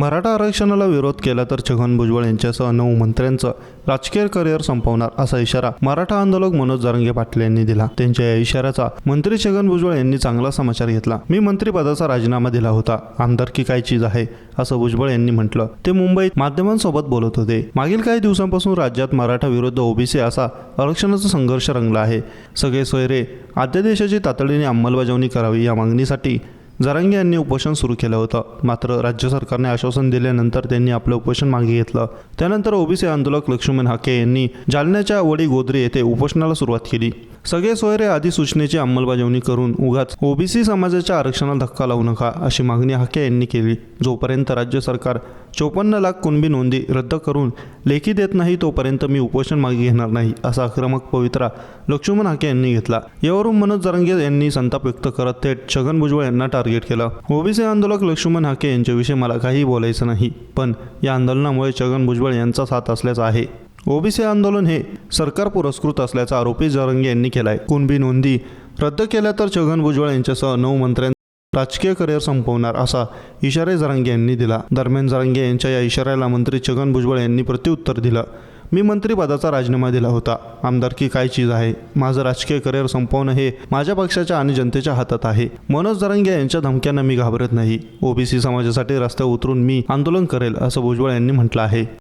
मराठा आरक्षणाला विरोध केला तर छगन भुजबळ यांच्यासह नऊ मंत्र्यांचं राजकीय करिअर संपवणार असा इशारा मराठा आंदोलक मनोज जरंगे पाटील यांनी दिला. त्यांच्या या इशाऱ्याचा मंत्री छगन भुजबळ यांनी चांगला समाचार घेतला. मी मंत्रिपदाचा राजीनामा दिला होता. आमदारकी काय चीज आहे? असं भुजबळ यांनी म्हटलं. ते मुंबईत माध्यमांसोबत बोलत होते. मागील काही दिवसांपासून राज्यात मराठा विरुद्ध ओबीसी असा आरक्षणाचा संघर्ष रंगला आहे. सगळे सोयरे अध्यादेशाची तातडीने अंमलबजावणी करावी या मागणीसाठी जरांगे यांनी उपोषण सुरू केलं होतं. मात्र राज्य सरकारने आश्वासन दिल्यानंतर त्यांनी आपलं उपोषण मागे घेतलं. त्यानंतर ओबीसी आंदोलक लक्ष्मण हाके यांनी जालन्याच्या वडी गोद्रे येथे उपोषणाला सुरुवात केली. सगळे सोयरे अधिसूचनेची अंमलबजावणी करून उगाच ओबीसी समाजाच्या आरक्षणाला धक्का लावू नका अशी मागणी हाके यांनी केली. जोपर्यंत राज्य सरकार चोपन्न लाख कुणबी नोंदी रद्द करून लेखी देत नाही तोपर्यंत मी उपोषण मागे घेणार नाही असा आक्रमक पवित्रा लक्ष्मण हाके यांनी घेतला. यावरून मनोज जरंगे यांनी संताप व्यक्त करत थेट छगन भुजबळ यांना टार्गेट केलं. ओबीसी आंदोलक लक्ष्मण हाके यांच्याविषयी मला काही बोलायचं नाही पण या आंदोलनामुळे छगन भुजबळ यांचा साथ असल्याचा आहे. ओबीसी आंदोलन हे सरकार पुरस्कृत असल्याचा आरोपी जरंगे यांनी केलाय. कुणबी नोंदी रद्द केल्या तर छगन भुजबळ यांच्यासह नऊ मंत्र्यांचा राजकीय करिअर संपवणार असा इशारा जरांगे यांनी दिला. दरम्यान जरांगे यांच्या या इशाऱ्याला मंत्री छगन भुजबळ यांनी प्रत्युत्तर दिलं. मी मंत्रिपदाचा राजीनामा दिला होता. आमदारकी काय चीज आहे? माझं राजकीय करिअर संपवणं हे माझ्या पक्षाच्या आणि जनतेच्या हातात आहे. मनोज जरांगे यांच्या धमक्यांना मी घाबरत नाही. ओबीसी समाजासाठी रस्त्यावर उतरून मी आंदोलन करेल असं भुजबळ यांनी म्हटलं आहे.